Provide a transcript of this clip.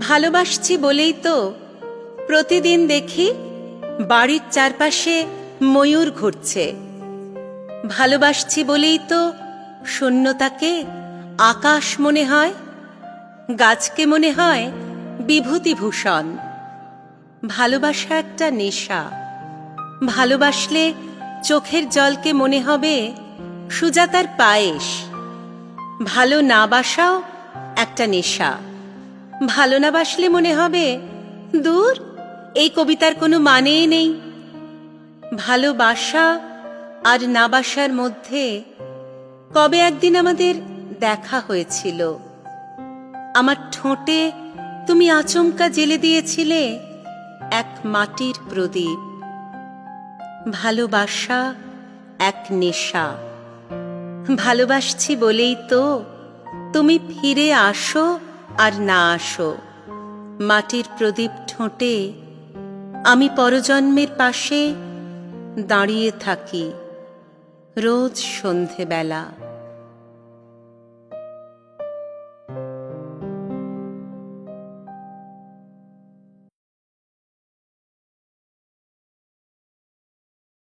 ভালোবাসছি বলেই তো প্রতিদিন দেখি বাড়ির চারপাশে ময়ূর ঘুরছে। ভালোবাসছি বলেই তো শূন্যতাকে আকাশ মনে হয়, গাছকে মনে হয় বিভূতিভূষণ। ভালোবাসা একটা নেশা। ভালোবাসলে চোখের জলকে মনে হবে সুজাতার পায়েস। ভালো না বাসাও একটা নেশা। ভালো না বাসলে মনে হবে? দূর, এই কবিতার কোনো মানেই নেই। ভালোবাসা আর না বাসার মধ্যে কবে একদিন আমাদের দেখা হয়েছিল? আমার ঠোঁটে তুমি আচমকা জেলে দিয়েছিলে এক মাটির প্রদীপ। ভালোবাসা এক নেশা। ভালোবাসছি বলেই তো তুমি ফিরে আসো আর না আসো। মাটির প্রদীপ ঠোঁটে আমি পরজন্মের পাশে দাঁড়িয়ে থাকি রোজ সন্ধেবেলা।